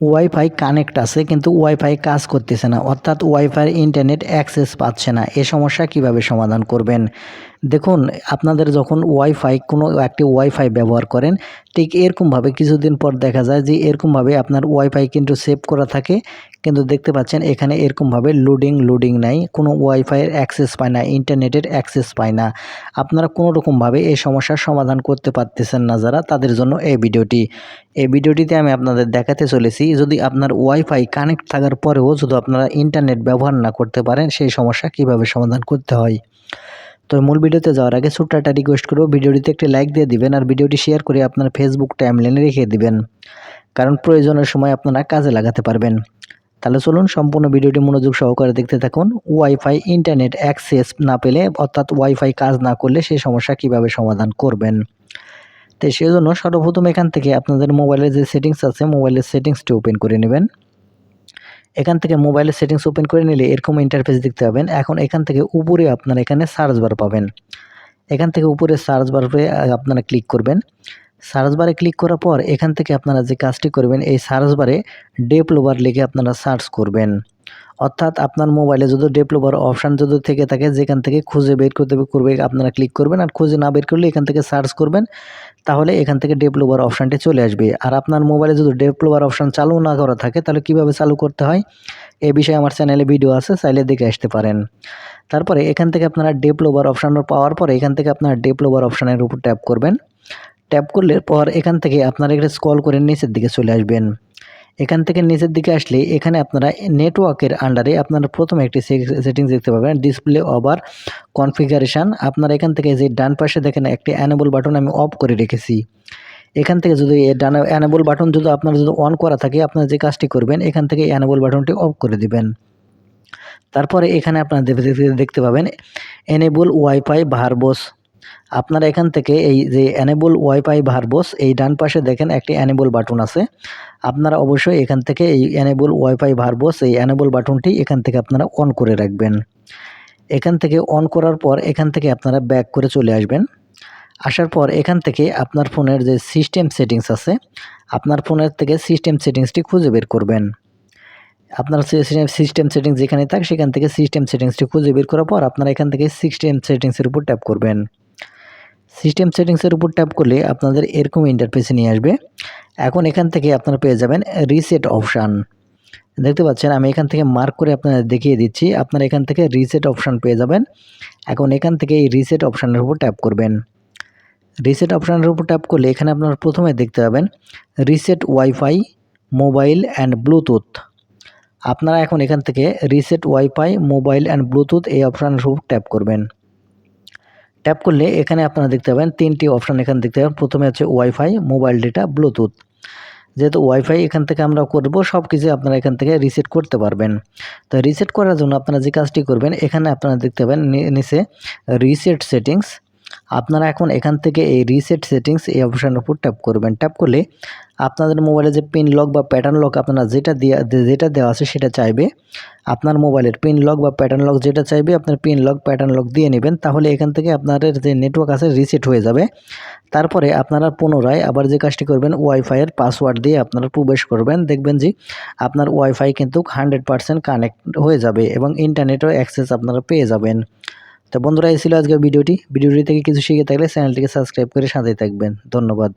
Wifi connect আছে, কিন্তু wifi কাজ করতেছে না। অর্থাৎ ওয়াইফাই ইন্টারনেট অ্যাক্সেস পাচ্ছে না। এ সমস্যা কীভাবে সমাধান করবেন? দেখুন, আপনাদের যখন ওয়াইফাই কোনো একটি ওয়াইফাই ব্যবহার করেন, ঠিক এরকমভাবে কিছুদিন পর দেখা যায় যে এরকমভাবে আপনার ওয়াইফাই কিন্তু সেভ করা থাকে। কিন্তু দেখতে পাচ্ছেন, এখানে এরকমভাবে লোডিং লোডিং নাই। কোনো ওয়াইফাইয়ের অ্যাক্সেস পায় না ইন্টারনেটের অ্যাক্সেস পায় না। আপনারা কোনো রকমভাবে এই সমস্যার সমাধান করতে পারতেছেন না যারা, তাদের জন্য এই ভিডিওটি। এই ভিডিওটিতে আমি আপনাদের দেখাতে চলেছি, যদি আপনার ওয়াইফাই কানেক্ট থাকার পরেও যদি আপনারা ইন্টারনেট ব্যবহার না করতে পারেন, সেই সমস্যা কীভাবে সমাধান করতে হয়? তো মূল ভিডিওতে যাওয়ার আগে ছোট্ট একটা রিকোয়েস্ট করব, ভিডিওটিতে একটি লাইক দিয়ে দিবেন আর ভিডিওটি শেয়ার করে আপনার ফেসবুক টাইমলাইনে রেখে দিবেন। কারণ প্রয়োজনের সময় আপনারা কাজে লাগাতে পারবেন। তাহলে চলুন সম্পূর্ণ ভিডিওটি মনোযোগ সহকারে দেখতে থাকুন। ওয়াইফাই ইন্টারনেট অ্যাক্সেস না পেলে, অর্থাৎ ওয়াইফাই কাজ না করলে সেই সমস্যা কীভাবে সমাধান করবেন? তো সেই জন্য সর্বপ্রথম এখান থেকে আপনাদের মোবাইলের যে সেটিংস আছে মোবাইলের সেটিংসটি ওপেন করে নেবেন। এখান থেকে মোবাইলের সেটিংস ওপেন করে নিলে এরকম ইন্টারফেস দেখতে পাবেন। এখন এখান থেকে উপরে আপনারা এখানে সার্চ বার পাবেন। এখান থেকে উপরে সার্চ বারে আপনারা ক্লিক করবেন। সার্চ বারে ক্লিক করার পর এখান থেকে আপনারা যে কাজটি করবেন, এই সার্চ বারে ডেভেলপার লিখে আপনারা সার্চ করবেন। অর্থাৎ আপনার মোবাইলে যদি ডেভেলপার অপশান যদি থেকে থাকে, যেখান থেকে খুঁজে বের করতে করবে, আপনারা ক্লিক করবেন আর খুঁজে না বের করলে এখান থেকে সার্চ করবেন, তাহলে এখান থেকে ডেভেলপার অপশানটি চলে আসবে। আর আপনার মোবাইলে যদি ডেভেলপার অপশান চালু না করা থাকে, তাহলে কীভাবে চালু করতে হয়? এ বিষয়ে আমার চ্যানেলে ভিডিও আছে, চাইলে দেখে আসতে পারেন। তারপরে এখান থেকে আপনারা ডেভেলপার অপশান পাওয়ার পরে এখান থেকে আপনারা ডেভেলপার অপশানের উপর ট্যাপ করবেন। ট্যাপ করলে পর এখান থেকে আপনারা এখানে স্কল করে নিচের দিকে চলে আসবেন। এখান থেকে নিচের দিকে আসলে এখানে আপনারা নেটওয়ার্কের আন্ডারে আপনারা প্রথমে একটি সেটিংস দেখতে পাবেন। ডিসপ্লে ওভার কনফিগারেশান আপনারা এখান থেকে যে ডান পাশে দেখেন একটি অ্যানেবল বাটন আমি অফ করে রেখেছি। এখান থেকে যদি অ্যানেবল বাটন যদি আপনার যদি অন করা থাকে, আপনারা যে কাজটি করবেন, এখান থেকে অ্যানেবল বাটনটি অফ করে দিবেন। তারপরে এখানে আপনারা দেখতে পাবেন এনেবল ওয়াইফাই ভারবোস আপনারা এখান থেকে এই যে অ্যানেবল ওয়াইফাই ভারবোস এই ডান পাশে দেখেন একটি অ্যানেবল বাটন আছে। আপনারা অবশ্যই এখান থেকে এই অ্যানেবল ওয়াইফাই ভারবোস এই অ্যানেবল বাটনটি এখান থেকে আপনারা অন করে রাখবেন। এখান থেকে অন করার পর এখান থেকে আপনারা ব্যাক করে চলে আসবেন। আসার পর এখান থেকে আপনার ফোনের যে সিস্টেম সেটিংস আছে, আপনার ফোনের থেকে সিস্টেম সেটিংসটি খুঁজে বের করবেন। আপনার সিস্টেম সেটিংস যেখানে থাক, সেখান থেকে সিস্টেম সেটিংসটি খুঁজে বের করার পর আপনারা এখান থেকে সিস্টেম সেটিংসের উপর ট্যাপ করবেন। সিস্টেম সেটিংসের উপর ট্যাপ করলে আপনাদের এরকম ইন্টারফেসে নিয়ে আসবে। এখন এখান থেকে আপনারা পেয়ে যাবেন রিসেট অপশান দেখতে পাচ্ছেন, আমি এখান থেকে মার্ক করে আপনাদের দেখিয়ে দিচ্ছি। আপনারা এখান থেকে রিসেট অপশান পেয়ে যাবেন। এখন এখান থেকে এই রিসেট অপশানের উপর ট্যাপ করবেন। রিসেট অপশানের উপর ট্যাপ করলে এখানে আপনারা প্রথমে দেখতে পাবেন reset wifi mobile and Bluetooth আপনারা এখন এখান থেকে reset wifi mobile and Bluetooth এই অপশানের উপর ট্যাপ করবেন। ট্যাপ করলে এখানে আপনারা দেখতে পাবেন তিনটি অপশান এখানে দেখতে পাবেন। প্রথমে হচ্ছে ওয়াইফাই মোবাইল ডেটা ব্লুটুথ যেহেতু ওয়াইফাই এখান থেকে আমরা করব সব কিছু আপনারা এখান থেকে রিসেট করতে পারবেন। তো রিসেট করার জন্য আপনারা যে কাজটি করবেন, এখানে আপনারা দেখতে পাবেন নিচে রিসেট সেটিংস আপনারা এখন এখান থেকে এই রিসেট সেটিংস এই অপশানের উপর ট্যাপ করবেন। ট্যাপ করলে আপনাদের মোবাইলে যে পিন লক বা প্যাটার্ন লক আপনারা যেটা দেওয়া যেটা দেওয়া আছে সেটা চাইবে। আপনার মোবাইলের পিন লক বা প্যাটার্ন লক যেটা চাইবে, আপনার পিন লক প্যাটার্ন লক দিয়ে নেবেন, তাহলে এখান থেকে আপনাদের যে নেটওয়ার্ক আছে রিসেট হয়ে যাবে। তারপরে আপনারা পুনরায় আবার যে কাজটি করবেন ওয়াইফাইয়ের পাসওয়ার্ড দিয়ে আপনারা প্রবেশ করবেন। দেখবেন যে আপনার ওয়াইফাই কিন্তু হান্ড্রেড পারসেন্ট কানেক্ট হয়ে যাবে এবং ইন্টারনেটও অ্যাক্সেস আপনারা পেয়ে যাবেন। তো বন্ধুরা, এই ছিল আজকের ভিডিওটি। ভিডিওটি থেকে কিছু শিখে থাকলে চ্যানেলটিকে সাবস্ক্রাইব করে সাথে থাকবেন। ধন্যবাদ।